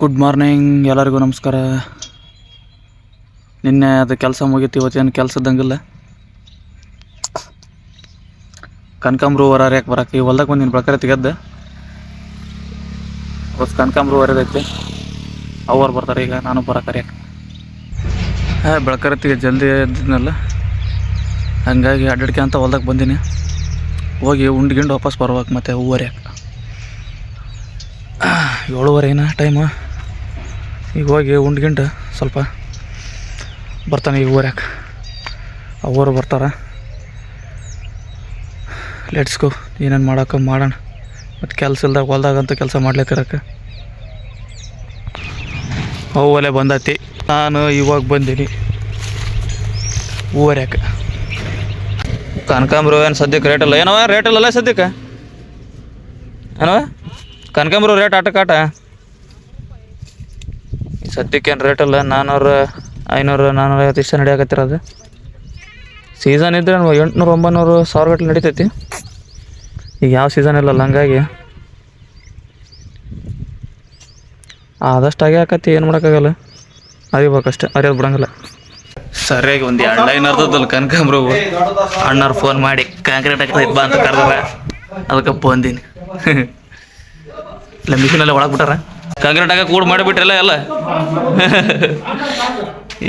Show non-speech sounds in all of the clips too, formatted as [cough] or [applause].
Good morning ಎಲ್ಲರಿಗೂ ನಮಸ್ಕಾರ. ನಿನ್ನೆ ಅದು ಕೆಲಸ ಮುಗೀತು, ಇವತ್ತೇನು ಕೆಲಸದಂಗಿಲ್ಲ ಕನಕಾಂಬ್ರು ಹೊರ ಬರಕ್ಕೆ? ಈ ಹೊಲ್ದಾಗ ನಿನ್ನ ಬೆಳಕರೆ ತೆಗೆದ್ದೆ. ಅವತ್ತು ಕನಕಾಂಬ್ರು ಹೊರದೈತಿ ಅವ್ರು ಬರ್ತಾರೆ, ಈಗ ನಾನು ಬರಕ್ಕೆ ಹಾಂ ಬೆಳಕರತ್ತಿಗೆ ಜಲ್ದಿ ಇದ್ದಿದ್ನಲ್ಲ. ಹಂಗಾಗಿ ಅಡ್ಡಾಡ್ಕೆ ಅಂತ ಹೊಲ್ದಾಗ ಬಂದೀನಿ. ಹೋಗಿ ಉಂಡ್ಗಿಂಡು ವಾಪಸ್ ಬರ್ಬೇಕು ಮತ್ತೆ ಹೂವರ್ಯಾಕೆ ಏನ ಟೈಮು? ಈಗ ಹೋಗಿ ಉಂಡ್ಗಿಂಡು ಸ್ವಲ್ಪ ಬರ್ತಾನೆ ಈಗ ಆ ಅವರು ಬರ್ತಾರೆ. ಲೆಟ್ಸ್ ಗೋ ಏನೇನು ಮಾಡೋಕೆ ಮಾಡೋಣ. ಮತ್ತು ಕೆಲಸ ಇಲ್ದಾಗ ಹೊಲ್ದಾಗಂತೂ ಕೆಲಸ ಮಾಡ್ಲಿಕ್ಕಿರಕ್ಕೆ ಅವು ಒಲೆ ಬಂದತಿ. ನಾನು ಇವಾಗ ಬಂದೀನಿ. ಊರ್ಯಾಕ. ಕನಕಾಂಬ್ರ ಏನು ಸದ್ಯಕ್ಕೆ ರೇಟ್ ಇಲ್ಲ. ಏನವ? ರೇಟ್ ಇಲ್ಲಲ್ಲ ಸದ್ಯಕ್ಕೆ ಏನವ? ಕನಕಾಂಬ್ರು ರೇಟ್ ಆಟಕ್ಕಾಟ ಸದ್ಯಕ್ಕೆ ಏನು ರೇಟ್ ಅಲ್ಲ ನಾನ್ನೂರು ಐನೂರು ನಾನ್ನೂರ ಐವತ್ತು ಇಷ್ಟ ನಡೆಯಕತ್ತಿರೋದು ಸೀಸನ್ ಇದ್ರೆ ಎಂಟುನೂರು, ಒಂಬೈನೂರು ಸಾವಿರ ಗಟ್ಟಲೆ ನಡಿತೈತಿ. ಈಗ ಯಾವ ಸೀಸನ್ ಇಲ್ಲಲ್ಲ ಹಂಗಾಗಿ. ಆದಷ್ಟು ಆಗೇ ಏನು ಮಾಡೋಕ್ಕಾಗಲ್ಲ. ಅರಿಬೇಕಷ್ಟೆ ಅರಿಯೋದು ಬಿಡೋಂಗಿಲ್ಲ. ಸರಿಯಾಗಿ ಒಂದು ಎರಡು ಲೈನ್ ಅರ್ಧದಲ್ಲ ಕನಕಾಂಬ್ರು ಅಣ್ಣವ್ರು ಫೋನ್ ಮಾಡಿ, ಕಾಂಕ್ರೀಟ್ ಹಾಕಿ ಬಾ ಅಂತ ಕರೆದಾರ. ಅದಕ್ಕೆ ಬಂದೀನಿ [laughs] ಇಲ್ಲ ಮಿಷಿನಲ್ಲೇ ಒಳಗೆ ಬಿಟ್ಟಾರ? ಕಾಂಕ್ರೀಟ್ ಆಗ ಕೂಡ ಮಾಡಿಬಿಟ್ರಲ್ಲ ಎಲ್ಲ?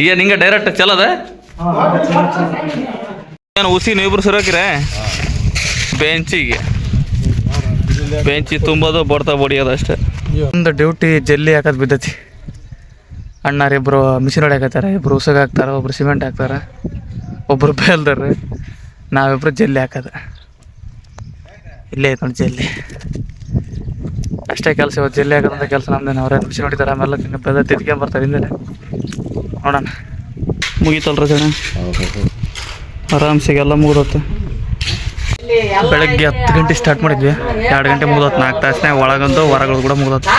ಈಗ ನಿಂಗೆ ಡೈರೆಕ್ಟ್ ಚಲೋದ ಏನು ಉಸಿ ನೀವಿಬ್ರು ಸರೋಕಿರ ಬೆಂಚಿಗೆ. ಬೆಂಚಿ ತುಂಬೋದು ಬರ್ತಾ ಬಡಿಯೋದು ಅಷ್ಟೇ. ಒಂದು ಡ್ಯೂಟಿ ಜಲ್ಲಿ ಹಾಕೋದು ಬಿದ್ದೈತಿ. ಅಣ್ಣಾರಿಬ್ರು ಮಿಷಿನ್ ಹೊಡ್ಯಾಕತ್ತಾರ ಇಬ್ರು ಉಸಗ ಹಾಕ್ತಾರೆ, ಒಬ್ರು ಸಿಮೆಂಟ್ ಹಾಕ್ತಾರೆ, ಒಬ್ರು ಬೇಲ್ದಾರ ನಾವಿಬ್ರು ಜಲ್ಲಿ ಹಾಕೋದು. ಇಲ್ಲೇ ಐತೆ ನೋಡಿ ಜಲ್ಲಿ. ಅಷ್ಟೇ ಕೆಲಸ ಇವತ್ತು ಜಿಲ್ಲೆ ಹಾಕೋದಂತ ಕೆಲಸ ನಮ್ದೇನು. ಅವ್ರೇನು ಖುಷಿ ನೋಡಿದ್ದಾರೆ ಆಮೇಲೆ ಹಿಂಗೆ ಬೆದ ತಿದ್ಕೊಂಡ್ ಬರ್ತಾರೆ ಹಿಂದೆ ನೋಡೋಣ. ಮುಗೀತಲ್ರ ಜನ? ಆರಾಮ್ಸಿಗೆ ಎಲ್ಲ ಬೆಳಗ್ಗೆ ಹತ್ತು ಗಂಟೆ ಸ್ಟಾರ್ಟ್ ಮಾಡಿದ್ವಿ. ಎರಡು ಗಂಟೆ ಮುಗಿದೋತು ನಾಲ್ಕು ತಾಸಿನಾಗ ಒಳಗಂದು ಹೊರಗಳು ಕೂಡ ಮುಗಿದೋತು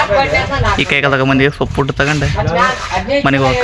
ಈ ಕೈಗಾದಾಗ ಮಂದಿ ಸೊಪ್ಪು ತಗೊಂಡೆ. ಮನೆಗೆ ಹೋಗಿ